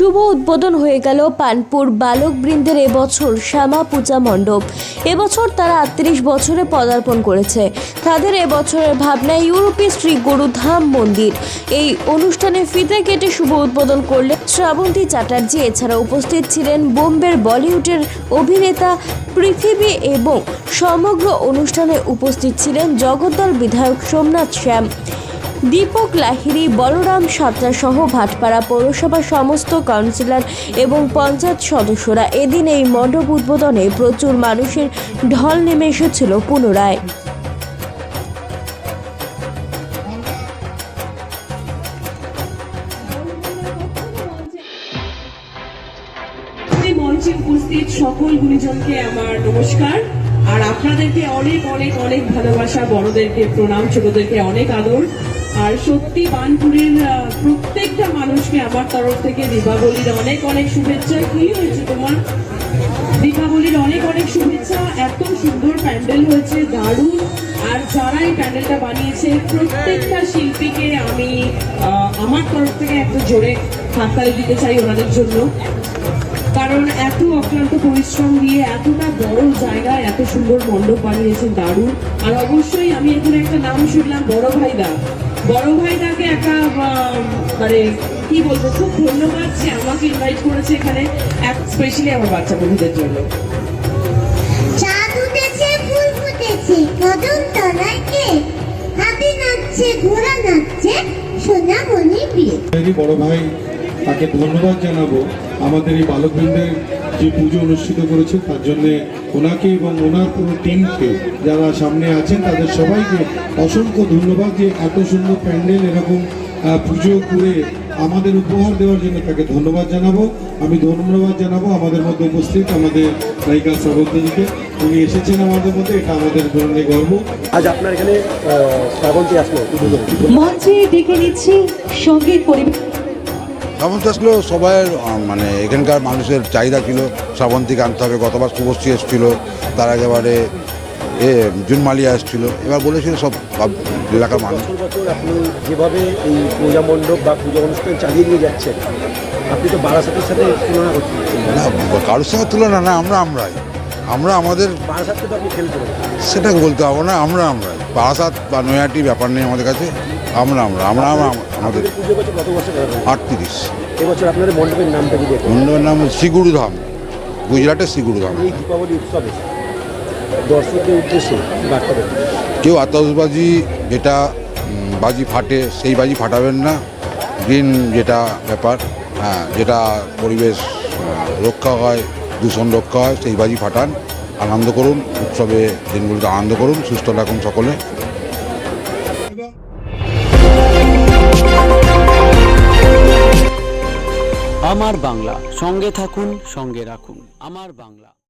শুভ উদ্বোধন হয়ে গেল পানপুর বালক বৃন্দের এবছর শ্যামা পূজা মণ্ডপ। এবছর তারা আটত্রিশ বছরে পদার্পণ করেছে। তাদের এবছরের ভাবনায় ইউরোপী শ্রী গুরুধাম মন্দির। এই অনুষ্ঠানে ফিতে কেটে শুভ উদ্বোধন করলেন শ্রাবন্তী চ্যাটার্জি। এছাড়া উপস্থিত ছিলেন বোম্বের বলিউডের অভিনেতা পৃথিবী এবং সমগ্র অনুষ্ঠানে উপস্থিত ছিলেন জগদ্দল বিধায়ক সোমনাথ শ্যাম। দীপক লাহিড়ী, বলরাম সাঁতরা সহ ভাটপাড়া পৌরসভার সমস্ত কাউন্সিলর এবং পঞ্চায়েত সদস্যরা এদিন এই মণ্ডপ উদ্বোধনে প্রচুর মানুষের ঢল নেমে এসেছিল পুনরায়। সকল গুণীজনকে আমার নমস্কার। আর আপনাদেরকে অনেক অনেক অনেক ভালোবাসা, বড়দেরকে প্রণাম, ছোটদেরকে অনেক আদর। আর সত্যি বানপুরের প্রত্যেকটা মানুষকে আমার তরফ থেকে দীপাবলির অনেক অনেক শুভেচ্ছা। কি হয়েছে তোমার? দীপাবলির অনেক অনেক শুভেচ্ছা। এত সুন্দর প্যান্ডেল হয়েছে, দারুণ। আর যারা এই প্যান্ডেলটা বানিয়েছে, প্রত্যেকটা শিল্পীকে আমি আমার তরফ থেকে একটা জোরে হাততালি দিতে চাই ওনাদের জন্য। কারণ এত অক্লান্ত পরিশ্রম দিয়ে এতটা বড় জায়গায় এত সুন্দর মণ্ডপ বানিয়েছেন, দারুণ। আর অবশ্যই আমি এখানে একটা নাম শুনলাম, বড় ভাইদা। বড় ভাইদাকে একটা আহ, মানে কি বলব খুব ধন্যবাদ যে আমাকে ইনভাইট করেছে এখানে স্পেশালি আমার বাচ্চা বন্ধুদের জন্য। কদম হাতি নাচছে ঘোড়া নাচছে বড় ভাই তাকে ধন্যবাদ জানাব। আমাদের এই বালকবৃন্দের যে পুজো অনুষ্ঠিত করেছে তার জন্য ওনাকে এবং ওনার পুরো টিমকে যারা সামনে আছেন তাদের সবাইকে অসংখ্য ধন্যবাদ যে এত সুন্দর প্যান্ডেল এরকম পুজো করে আমাদের উপহার দেওয়ার জন্য তাকে ধন্যবাদ জানাব। আমি ধন্যবাদ জানাব আমাদের মধ্যে উপস্থিত আমাদের নায়িকা শ্রাবন্তীজিকে। উনি এসেছেন আমাদের মধ্যে এটা আমাদের জন্য গর্ব। আজ আপনার এখানে শ্রাবন্তী আসলো মঞ্চে ডেকে নিচ্ছি সংগীত পরিবেশ শ্রাবন্তী আসলো সবাই মানে এখানকার মানুষের চাহিদা ছিল শ্রাবন্তীকে আনতে হবে গতবার শুভশ্রী এসেছিল তার একেবারে এ জুন মালিয়া এসেছিল এবার বলেছিল সব এলাকার মানুষ। আপনি যেভাবে এই পূজা মণ্ডপ বা পূজা অনুষ্ঠান চালিয়ে নিয়ে যাচ্ছেন আপনি তো বারাসাতের সাথে তুলনা করছেন না না কারোর সঙ্গে তুলনা না আমরা আমরাই। আমরা আমাদের সেটা বলতে হবে না আমরা আমরা। বারাসাত বা নয়াটি ব্যাপার নেই আমাদের কাছে আমরা আমরা আমরা আমরা- আমাদের? আটত্রিশ। এবছর আপনাদের মণ্ডপের নামটা নাম শ্রীগুরুধাম গুজরাটের শ্রীগুরুধাম। এই দীপাবলি উৎসবে দর্শকদের উদ্দেশ্যে কেউ আতসবাজি যেটা বাজি ফাটে সেই বাজি ফাটাবেন না। গ্রিন যেটা ব্যাপার হ্যাঁ যেটা পরিবেশ রক্ষা হয় দূষণ রক্ষা হয় সেই বাজি ফাটান, আনন্দ করুন, উৎসবে দিনগুলিতে আনন্দ করুন, সুস্থ রাখুন সকলে। আমার বাংলা, সঙ্গে থাকুন, সঙ্গে রাখুন। আমার বাংলা।